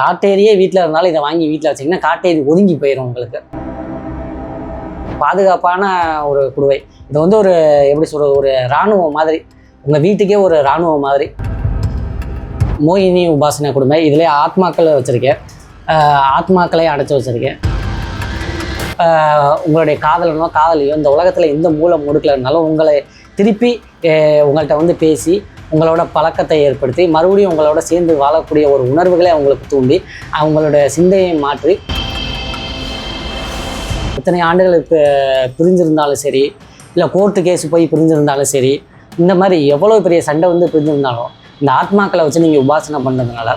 காட்டேரியே வீட்டில் இருந்தாலும் இதை வாங்கி வீட்டில் வச்சிங்கன்னா காட்டேரி ஒதுங்கி போயிடும் உங்களுக்கு. பாதுகாப்பான ஒரு குடுவை. இது வந்து ஒரு எப்படி சொல்கிறது ஒரு இராணுவம் மாதிரி. உங்கள் வீட்டுக்கே ஒரு இராணுவம் மாதிரி. மோகினி உபாசனை குடும்பை இதிலே ஆத்மாக்களை வச்சுருக்கேன். ஆத்மாக்களை அடைச்சி வச்சுருக்கேன். உங்களுடைய காதலனோ காதலியோ இந்த உலகத்தில் எந்த மூலம் முடுக்கில் இருந்தாலும் உங்களை திருப்பி உங்கள்கிட்ட வந்து பேசி உங்களோட பழக்கத்தை ஏற்படுத்தி மறுபடியும் உங்களோட சேர்ந்து வாழக்கூடிய ஒரு உணர்வுகளை அவங்களுக்கு தூண்டி அவங்களோட சிந்தையை மாற்றி இத்தனை ஆண்டுகளுக்கு பிரிஞ்சிருந்தாலும் சரி இல்லை கோர்ட்டு கேஸ் போய் பிரிஞ்சிருந்தாலும் சரி இந்த மாதிரி எவ்வளோ பெரிய சண்டை வந்து பிரிஞ்சிருந்தாலும் இந்த ஆத்மாக்களை வச்சு நீங்கள் உபாசனை பண்ணுறதுனால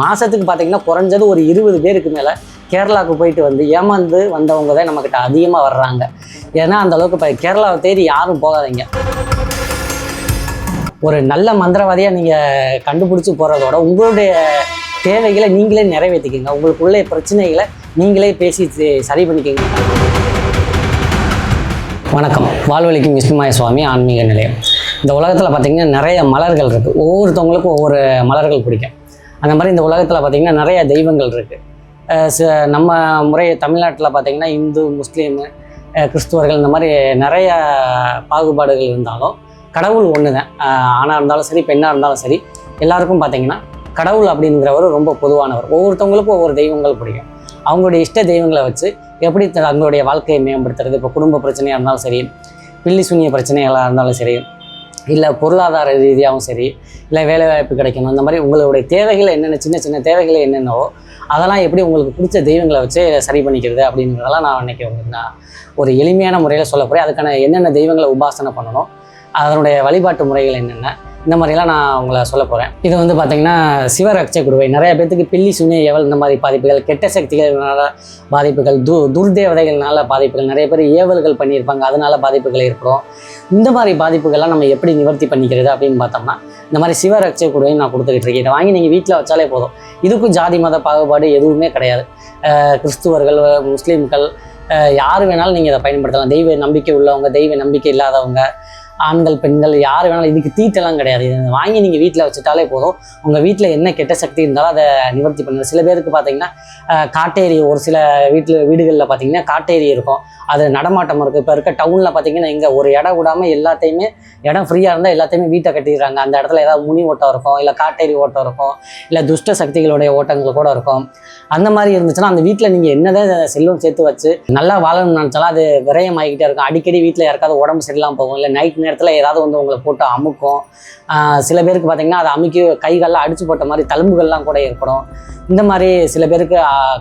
மாதத்துக்கு பார்த்தீங்கன்னா குறைஞ்சது ஒரு இருபது பேருக்கு மேலே கேரளாவுக்கு போயிட்டு வந்து ஏமாந்து வந்தவங்க தான் நம்மக்கிட்ட அதிகமாக வர்றாங்க. ஏன்னா அந்த அளவுக்கு இப்போ கேரளாவை தேடி யாரும் போகாதீங்க. ஒரு நல்ல மந்திரவாதியாக நீங்கள் கண்டுபிடிச்சி போகிறதோட உங்களுடைய தேவைகளை நீங்களே நிறைவேற்றிக்கங்க உங்களுக்குள்ள பிரச்சனைகளை நீங்களே பேசி சரி பண்ணிக்கங்க. வணக்கம். வாழ்வழிக்கும் விஷ்ணுமாய சுவாமி ஆன்மீக நிலையம். இந்த உலகத்தில் பார்த்தீங்கன்னா நிறைய மலர்கள் இருக்குது ஒவ்வொருத்தவங்களுக்கும் ஒவ்வொரு மலர்கள் பிடிக்கும். அந்த மாதிரி இந்த உலகத்தில் பார்த்திங்கன்னா நிறைய தெய்வங்கள் இருக்குது நம்ம முறை தமிழ்நாட்டில் பார்த்தீங்கன்னா இந்து முஸ்லீமு கிறிஸ்துவர்கள் இந்த மாதிரி நிறைய பாகுபாடுகள் இருந்தாலும் கடவுள் ஒன்று தான் ஆணாக இருந்தாலும் சரி பெண்ணாக இருந்தாலும் சரி எல்லாருக்கும் பார்த்தீங்கன்னா கடவுள் அப்படிங்கிறவர் ரொம்ப பொதுவானவர். ஒவ்வொருத்தவங்களுக்கும் ஒவ்வொரு தெய்வங்கள் பிடிக்கும். அவங்களுடைய இஷ்ட தெய்வங்களை வச்சு எப்படி த- தங்களுடைய வாழ்க்கையை மேம்படுத்துறது இப்போ குடும்ப பிரச்சனையாக இருந்தாலும் சரி பில்லி சுனிய பிரச்சனைகளாக இருந்தாலும் சரி இல்லை பொருளாதார ரீதியாகவும் சரி இல்லை வேலை வாய்ப்பு கிடைக்கணும் இந்த மாதிரி உங்களுடைய தேவைகள் என்னென்ன சின்ன சின்ன தேவைகள் என்னென்னவோ அதெல்லாம் எப்படி உங்களுக்கு பிடிச்ச தெய்வங்களை வச்சு சரி பண்ணிக்கிறது அப்படிங்கிறதெல்லாம் நான் இன்றைக்கி உங்களுக்கு நான் ஒரு எளிமையான முறையில் சொல்ல போகிறேன் அதுக்கான என்னென்ன தெய்வங்களை உபாசனை பண்ணணும் அதனுடைய வழிபாட்டு முறைகள் என்னென்ன? இந்த மாதிரிலாம் நான் உங்களை சொல்ல போகிறேன் இது வந்து பார்த்தீங்கன்னா சிவரட்சை குடுவை. நிறைய பேர்த்துக்கு பில்லி சுனி ஏவல் இந்த மாதிரி பாதிப்புகள் கெட்ட சக்திகள்னால பாதிப்புகள் து துர்தேவதைகள்னால பாதிப்புகள் நிறைய பேர் ஏவல்கள் பண்ணியிருப்பாங்க. அதனால பாதிப்புகள் ஏற்படும். இந்த மாதிரி பாதிப்புகள்லாம் நம்ம எப்படி நிவர்த்தி பண்ணிக்கிறது அப்படின்னு பார்த்தோம்னா இந்த மாதிரி சிவரட்சை குடுவையும் நான் கொடுத்துக்கிட்டு இருக்கேன். இதை வாங்கி நீங்கள் வீட்டில் வச்சாலே போதும். இதுக்கும் ஜாதி மத பாகுபாடு எதுவுமே கிடையாது. கிறிஸ்துவர்கள் முஸ்லீம்கள் யார் வேணாலும் நீங்கள் இதை பயன்படுத்தலாம். தெய்வ நம்பிக்கை உள்ளவங்க தெய்வ நம்பிக்கை இல்லாதவங்க ஆண்கள் பெண்கள் யார் வேணாலும் இதுக்கு தீட்டெல்லாம் கிடையாது. இதை வாங்கி நீங்கள் வீட்டில் வச்சுட்டாலே போதும். உங்கள் வீட்டில் என்ன கெட்ட சக்தி இருந்தாலும் அதை நிவர்த்தி பண்ணுறது சில பேருக்கு பார்த்தீங்கன்னா காட்டேரி ஒரு சில வீட்டில் வீடுகளில் பார்த்தீங்கன்னா காட்டேரி இருக்கும். அது நடமாட்டம் இருக்குது இப்போ இருக்க டவுனில் பார்த்தீங்கன்னா இங்கே ஒரு இடம் விடாமல் எல்லாத்தையுமே இடம் ஃப்ரீயாக இருந்தால் எல்லாத்தையுமே வீட்டை கட்டிடுறாங்க. அந்த இடத்துல ஏதாவது முனி ஓட்டம் இருக்கும் இல்லை காட்டேரி ஓட்டம் இருக்கும் இல்லை துஷ்ட சக்திகளுடைய ஓட்டங்கள் கூட இருக்கும். அந்த மாதிரி இருந்துச்சுன்னா அந்த வீட்டில் நீங்கள் என்னதான் செல்வம் சேர்த்து வச்சு நல்லா வாழணும்னு நினச்சாலும் அது விரயம் ஆகிக்கிட்டே இருக்கும். அடிக்கடி வீட்டில் யாருக்காவது உடம்பு சரியில்லாமல் போகும் இல்லை நைட் நேரத்தில் ஏதாவது வந்து உங்களை போட்டு அமுக்கும். சில பேருக்கு பார்த்தீங்கன்னா அதை அமுக்கி கைகள்லாம் அடிச்சு போட்ட மாதிரி தழும்புகள்லாம் கூட ஏற்படும். இந்த மாதிரி சில பேருக்கு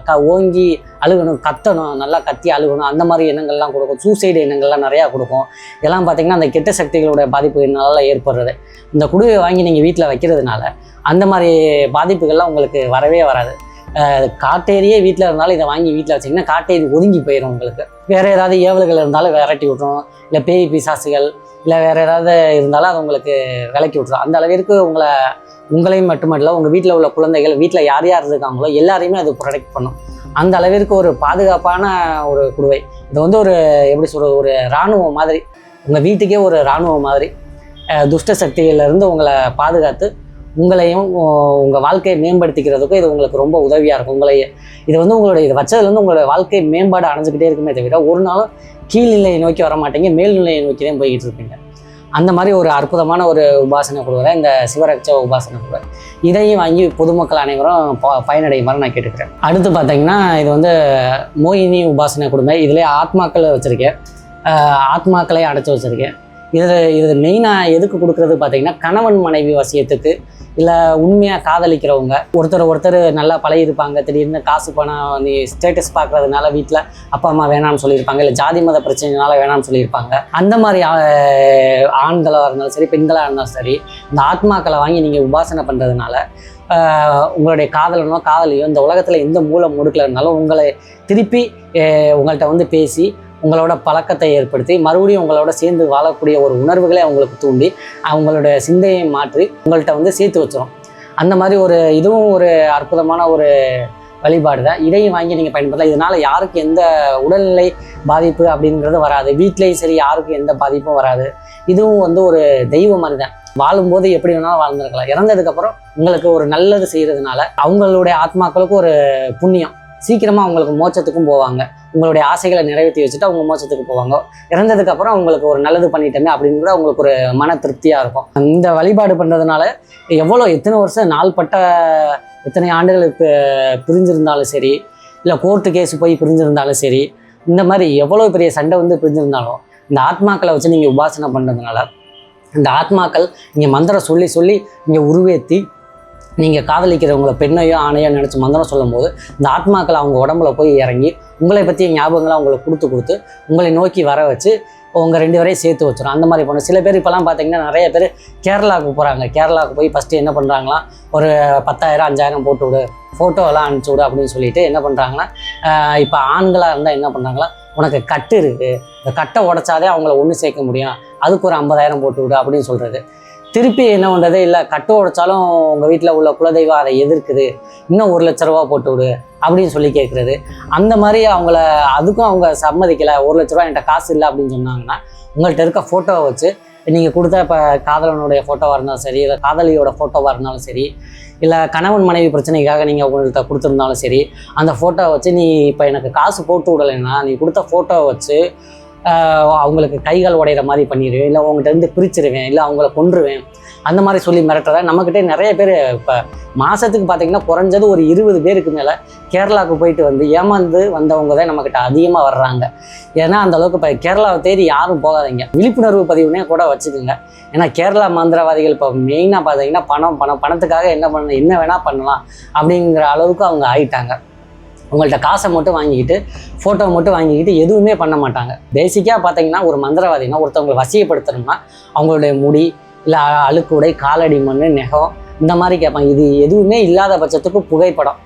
க ஓங்கி அழுகணும் கத்தணும் நல்லா கத்தி அழுகணும் அந்த மாதிரி எண்ணங்கள்லாம் கொடுக்கும். சூசைடு எண்ணங்கள்லாம் நிறையா கொடுக்கும். இதெல்லாம் பார்த்தீங்கன்னா அந்த கெட்ட சக்திகளுடைய பாதிப்புனால ஏற்படுறது. இந்த குடுவை வாங்கி நீங்கள் வீட்டில் வைக்கிறதுனால அந்த மாதிரி பாதிப்புகள்லாம் உங்களுக்கு வரவே வராது. காட்டேரியே வீட்டில் இருந்தாலும் இதை வாங்கி வீட்டில் வச்சிங்கன்னா காட்டேரி ஒதுங்கி போயிடும் உங்களுக்கு. வேறு ஏதாவது ஏவல்கள் இருந்தாலும் விரட்டி விட்ரும் இல்லை பேய் பிசாசுகள் இல்லை வேறு ஏதாவது இருந்தாலும் அது உங்களுக்கு விலக்கி விட்ரும் அந்த அளவிற்கு உங்களை உங்களையும் மட்டுமல்ல உங்கள் வீட்டில் உள்ள குழந்தைகள் வீட்டில் யார் யார் இருக்காங்களோ எல்லாரையுமே அது ப்ரொடெக்ட் பண்ணும். அந்த அளவிற்கு ஒரு பாதுகாப்பான ஒரு குடுவை. இது வந்து ஒரு எப்படி சொல்கிறது ஒரு இராணுவம் மாதிரி. உங்கள் வீட்டுக்கே ஒரு இராணுவம் மாதிரி. துஷ்ட சக்திகளிலிருந்து உங்களை பாதுகாத்து உங்களையும் உங்கள் வாழ்க்கையை மேம்படுத்திக்கிறதுக்கும் இது உங்களுக்கு ரொம்ப உதவியாக இருக்கும். உங்களை இது வந்து உங்களுடைய இது வச்சதுலேருந்து உங்களுடைய வாழ்க்கை மேம்பாடு அடைஞ்சிக்கிட்டே இருக்குமே தவிர ஒரு நாளும் கீழ்நிலையை நோக்கி வர மாட்டீங்க மேல்நிலையை நோக்கி தான் போய்கிட்டு இருப்பீங்க. அந்த மாதிரி ஒரு அற்புதமான ஒரு உபாசனை கொடுக்குற இந்த சிவரட்ச உபாசனை கொடுக்குற இதையும் வாங்கி பொதுமக்கள் அனைவரும் ப பயனடையுமாறு நான் கேட்டுக்கிறேன். அடுத்து பார்த்தீங்கன்னா இது வந்து மோகினி உபாசனை கொடுமை. இதிலே ஆத்மாக்களை வச்சுருக்கேன். ஆத்மாக்களை அடைச்சி வச்சுருக்கேன். இது இது மெயினாக எதுக்கு கொடுக்குறது பார்த்தீங்கன்னா கணவன் மனைவி வசியத்துக்கு இல்லை உண்மையாக காதலிக்கிறவங்க. ஒருத்தர் ஒருத்தர் நல்லா பழகிருப்பாங்க திடீர்னு காசு பணம் நீ ஸ்டேட்டஸ் பார்க்கறதுனால வீட்டில் அப்பா அம்மா வேணாம்னு சொல்லியிருப்பாங்க இல்லை ஜாதி மத பிரச்சனைனால வேணாம்னு சொல்லியிருப்பாங்க. அந்த மாதிரி ஆண்களாக இருந்தாலும் சரி பெண்களாக இருந்தாலும் சரி இந்த ஆத்மாக்களை வாங்கி நீங்கள் உபாசனை பண்ணுறதுனால உங்களுடைய காதலனோ காதலியோ இந்த உலகத்தில் எந்த மூலம் முடுக்கல இருந்தாலும் உங்களை திருப்பி உங்கள்கிட்ட வந்து பேசி உங்களோட பழக்கத்தை ஏற்படுத்தி மறுபடியும் உங்களோட சேர்ந்து வாழக்கூடிய ஒரு உணர்வுகளை அவங்களுக்கு தூண்டி அவங்களோட சிந்தையை மாற்றி உங்கள்கிட்ட வந்து சேர்த்து வச்சிடும் அந்த மாதிரி ஒரு இதுவும் ஒரு அற்புதமான ஒரு வழிபாடு தான். இதையும் வாங்கி நீங்கள் பயன்படுத்தலாம். இதனால் யாருக்கு எந்த உடல்நிலை பாதிப்பு அப்படிங்கிறது வராது. வீட்லேயும் சரி யாருக்கும் எந்த பாதிப்பும் வராது. இதுவும் வந்து ஒரு தெய்வம் மாதிரி தான். வாழும்போது எப்படி வேணாலும் வாழ்ந்துருக்கலாம். இறந்ததுக்கப்புறம் உங்களுக்கு ஒரு நல்லது செய்கிறதுனால அவங்களுடைய ஆத்மாக்களுக்கு ஒரு புண்ணியம். சீக்கிரமாக அவங்களுக்கு மோட்சத்துக்கும் போவாங்க. உங்களுடைய ஆசைகளை நிறைவேற்றி வச்சுட்டு அவங்க மோசத்துக்கு போவாங்க. இறந்ததுக்கப்புறம் அவங்களுக்கு ஒரு நல்லது பண்ணிட்டோமே அப்படின்னு கூட அவங்களுக்கு ஒரு மன திருப்தியாக இருக்கும். இந்த வழிபாடு பண்ணுறதுனால எவ்வளோ எத்தனை வருஷம் நாள்பட்ட எத்தனை ஆண்டுகளுக்கு பிரிஞ்சிருந்தாலும் சரி இல்லை கோர்ட்டு கேஸ் போய் பிரிஞ்சிருந்தாலும் சரி இந்த மாதிரி எவ்வளோ பெரிய சண்டை வந்து பிரிஞ்சிருந்தாலும் இந்த ஆத்மாக்களை வச்சு நீங்கள் உபாசனை பண்ணுறதுனால இந்த ஆத்மாக்கள் நீங்கள் மந்திரம் சொல்லி சொல்லி நீங்கள் உருவேற்றி நீங்கள் காதலிக்கிறவங்கள பெண்ணையோ ஆணையோ நினச்சி மந்திரம் சொல்லும்போது இந்த ஆத்மாக்கள் அவங்க உடம்புல போய் இறங்கி உங்களை பற்றிய ஞாபகங்களை அவங்களுக்கு கொடுத்து கொடுத்து உங்களை நோக்கி வர வச்சு உங்கள் ரெண்டு பேரையும் சேர்த்து வச்சிடும் அந்த மாதிரி பண்ணும் சில பேர் இப்போலாம் பார்த்தீங்கன்னா நிறைய பேர் கேரளாவுக்கு போகிறாங்க கேரளாவுக்கு போய் ஃபஸ்ட்டு என்ன பண்ணுறாங்களாம் ஒரு பத்தாயிரம் அஞ்சாயிரம் போட்டு விடு ஃபோட்டோவெல்லாம் அனுப்பிச்சி விடு அப்படின்னு சொல்லிட்டு என்ன பண்ணுறாங்கன்னா இப்போ ஆண்களாக இருந்தால் என்ன பண்ணுறாங்களா உனக்கு கட்டு இருக்குது இந்த கட்டை உடைச்சாதே அவங்கள ஒன்று சேர்க்க முடியும். அதுக்கு ஒரு ஐம்பதாயிரம் போட்டு விடு அப்படின்னு சொல்கிறது திருப்பி என்ன பண்ணுறது இல்லை கட்டு உடைச்சாலும் உங்கள் வீட்டில் உள்ள குலதெய்வம் அதை எதிர்க்குது. இன்னும் ஒரு லட்ச ரூபா போட்டு விடு அப்படின்னு சொல்லி கேட்குறது அந்த மாதிரி அவங்கள அதுக்கும் அவங்க சம்மதிக்கலை. ஒரு லட்ச ரூபா என்கிட்ட காசு இல்லை அப்படின்னு சொன்னாங்கன்னா உங்கள்கிட்ட இருக்க ஃபோட்டோவை வச்சு நீங்கள் கொடுத்த இப்போ காதலனுடைய ஃபோட்டோவாக இருந்தாலும் சரி இல்லை காதலியோட ஃபோட்டோவாக இருந்தாலும் சரி இல்லை கணவன் மனைவி பிரச்சனைக்காக நீங்கள் உங்கள்கிட்ட கொடுத்துருந்தாலும் சரி அந்த ஃபோட்டோவை வச்சு நீ இப்போ எனக்கு காசு போட்டு விடலைன்னா நீ கொடுத்த ஃபோட்டோவை வச்சு அவங்களுக்கு கைகள் உடையிற மாதிரி பண்ணிடுவேன். இல்லை அவங்ககிட்ட இருந்து பிரிச்சிருவேன். இல்லை அவங்கள கொன்றுவேன். அந்த மாதிரி சொல்லி மிரட்டுறத நம்மக்கிட்டே நிறைய பேர் இப்போ மாதத்துக்கு பார்த்தீங்கன்னா குறைஞ்சது ஒரு இருபது பேருக்கு மேலே கேரளாவுக்கு போயிட்டு வந்து ஏமாந்து வந்தவங்க தான் நம்மக்கிட்ட அதிகமாக வர்றாங்க. ஏன்னா அந்த அளவுக்கு இப்போ கேரளாவை தேடி யாரும் போகாதீங்க. விழிப்புணர்வு பதிவுனே கூட வச்சுக்கோங்க. ஏன்னா கேரளா மந்திரவாதிகள் இப்போ மெயினாக பார்த்தீங்கன்னா பணம் பணம் பணத்துக்காக என்ன பண்ண என்ன வேணால் பண்ணலாம் அப்படிங்கிற அளவுக்கு அவங்க ஆயிட்டாங்க. உங்கள்கிட்ட காசை மட்டும் வாங்கிக்கிட்டு ஃபோட்டோ மட்டும் வாங்கிக்கிட்டு எதுவுமே பண்ண மாட்டாங்க. பேசிக்காக பார்த்தீங்கன்னா ஒரு மந்திரவாதினா ஒருத்தவங்களை வசியப்படுத்தணும்னா அவங்களுடைய முடி இல்லை அழுக்கு உடை காலடி மண் நெகம் இந்த மாதிரி கேட்பாங்க. இது எதுவுமே இல்லாத பட்சத்துக்கு புகைப்படம்.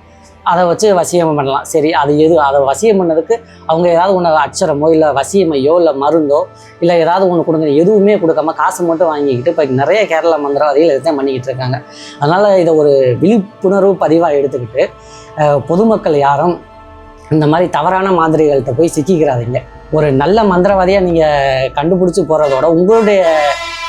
அதை வச்சு வசியம் பண்ணலாம். சரி அது எது அதை வசியம் பண்ணதுக்கு அவங்க ஏதாவது ஒன்று அச்சரமோ இல்லை வசியமையோ இல்லை மருந்தோ இல்லை ஏதாவது ஒன்று கொடுங்க எதுவுமே கொடுக்காம காசு மட்டும் வாங்கிக்கிட்டு இப்போ நிறைய கேரளா மந்திரவாதிகள் இதைத்தான் பண்ணிக்கிட்டு இருக்காங்க. அதனால் இதை ஒரு விழிப்புணர்வு பதிவாக எடுத்துக்கிட்டு பொதுமக்கள் யாரும் இந்த மாதிரி தவறான மாதிரிகள்கிட்ட போய் சிக்கிக்கிறாதீங்க. ஒரு நல்ல மந்திரவாதியாக நீங்கள் கண்டுபிடிச்சி போகிறதோட உங்களுடைய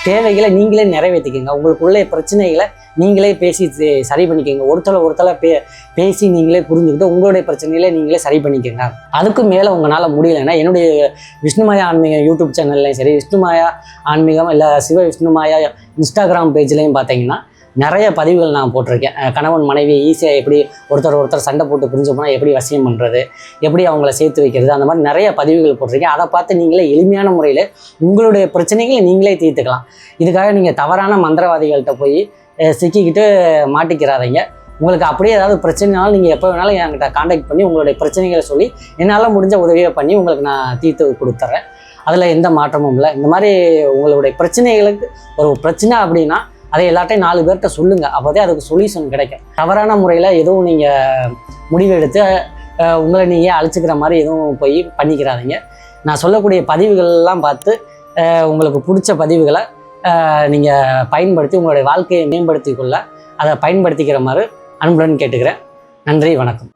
தேவைகளை நீங்களே நிறைவேற்றிக்கோங்க உங்களுக்குள்ளே பிரச்சனைகளை நீங்களே பேசி சரி பண்ணிக்கோங்க. ஒருத்தலை ஒருத்தலை பே பேசி நீங்களே புரிஞ்சுக்கிட்டு உங்களுடைய பிரச்சனைகளை நீங்களே சரி பண்ணிக்கோங்க. அதுக்கும் மேலே உங்களால் முடியலைன்னா என்னுடைய விஷ்ணுமாயா ஆன்மீகம் யூடியூப் சேனல்லையும் சரி விஷ்ணுமாயா ஆன்மீகம் இல்லை சிவ விஷ்ணுமாயா இன்ஸ்டாகிராம் பேஜ்லேயும் பார்த்தீங்கன்னா நிறைய பதிவுகள் நான் போட்டிருக்கேன். கணவன் மனைவி ஈஸியாக எப்படி ஒருத்தர் ஒருத்தர் சண்டை போட்டு பிரிஞ்சு போனால் எப்படி வசியம் பண்ணுறது எப்படி அவங்கள சேர்த்து வைக்கிறது அந்த மாதிரி நிறைய பதிவுகள் போட்டிருக்கேன். அதை பார்த்து நீங்களே எளிமையான முறையில் உங்களுடைய பிரச்சனைகளை நீங்களே தீர்த்துக்கலாம். இதுக்காக நீங்கள் தவறான மந்திரவாதிகள்கிட்ட போய் சிக்கிக்கிட்டு மாட்டிக்கிறாதீங்க. உங்களுக்கு அப்படியே ஏதாவது பிரச்சனைனாலும் நீங்கள் எப்போ வேணாலும் என்கிட்ட காண்டாக்ட் பண்ணி உங்களுடைய பிரச்சனைகளை சொல்லி என்னால் முடிஞ்ச உதவியை பண்ணி உங்களுக்கு நான் தீர்த்து கொடுத்துட்றேன் அதில் எந்த மாற்றமும் இல்லை. இந்த மாதிரி உங்களுடைய பிரச்சனைகளுக்கு ஒரு பிரச்சனை அப்படின்னா அதை எல்லாத்தையும் நாலு பேர்கிட்ட சொல்லுங்கள் அப்போதே அதுக்கு சொல்யூஷன் கிடைக்கும். தவறான முறையில் எதுவும் நீங்கள் முடிவெடுத்து உங்களை நீங்கள் அழிச்சிக்கிற மாதிரி எதுவும் போய் பண்ணிக்கிறாதீங்க நான் சொல்லக்கூடிய பதிவுகள்லாம் பார்த்து உங்களுக்கு பிடிச்ச பதிவுகளை நீங்கள் பயன்படுத்தி உங்களுடைய வாழ்க்கையை மேம்படுத்திக்கொள்ள அதை பயன்படுத்திக்கிற மாதிரி அன்புடன் கேட்டுக்கிறேன். நன்றி வணக்கம்.